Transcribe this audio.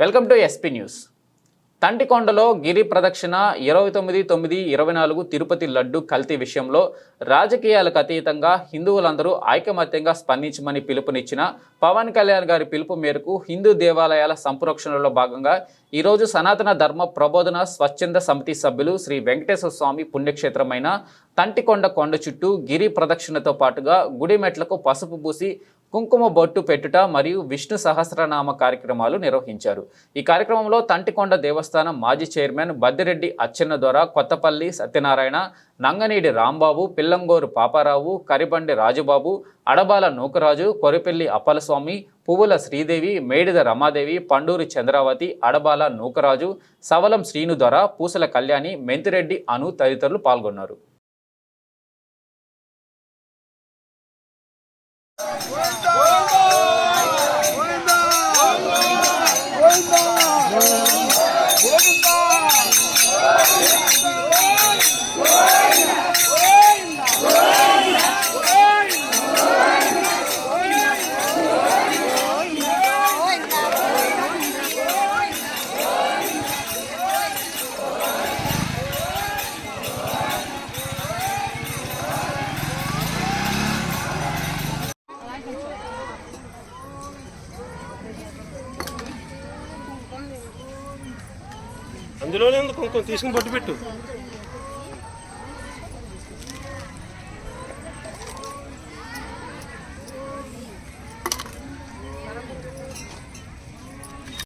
Welcome to SP news. తంటికొండలో గిరి ప్రదక్షిణ ఇరవై తొమ్మిది తొమ్మిది ఇరవై నాలుగు తిరుపతి లడ్డు కల్తీ విషయంలో రాజకీయాలకు అతీతంగా హిందువులందరూ ఐకమత్యంగా స్పందించమని పిలుపునిచ్చిన పవన్ కళ్యాణ్ గారి పిలుపు మేరకు హిందూ దేవాలయాల సంరక్షణలో భాగంగా ఈరోజు సనాతన ధర్మ ప్రబోధన స్వచ్ఛంద సమితి సభ్యులు శ్రీ వెంకటేశ్వర స్వామి పుణ్యక్షేత్రమైన తంటికొండ కొండ చుట్టూ గిరి ప్రదక్షిణతో పాటుగా గుడిమెట్లకు పసుపు పూసి కుంకుమ బొట్టు పెట్టుట మరియు విష్ణు సహస్రనామ కార్యక్రమాలు నిర్వహించారు. ఈ కార్యక్రమంలో తంటికొండ దేవస్థానం మాజీ చైర్మన్ బద్దిరెడ్డి అచ్చెన్న ద్వారా కొత్తపల్లి సత్యనారాయణ నంగనీడి రాంబాబు పిల్లంగోరు పాపారావు కరిబండి రాజుబాబు అడబాల నూకరాజు కొరిపెల్లి అప్పలస్వామి పువ్వుల శ్రీదేవి మేడిద రమాదేవి పండూరి చంద్రావతి అడబాల నూకరాజు సవలం శ్రీను ద్వారా పూసల కళ్యాణి మెంతిరెడ్డి అను తదితరులు పాల్గొన్నారు. ¡Vuelta! అందులోనే ఉంది. కొంచెం తీసుకుని బొట్టు పెట్టు.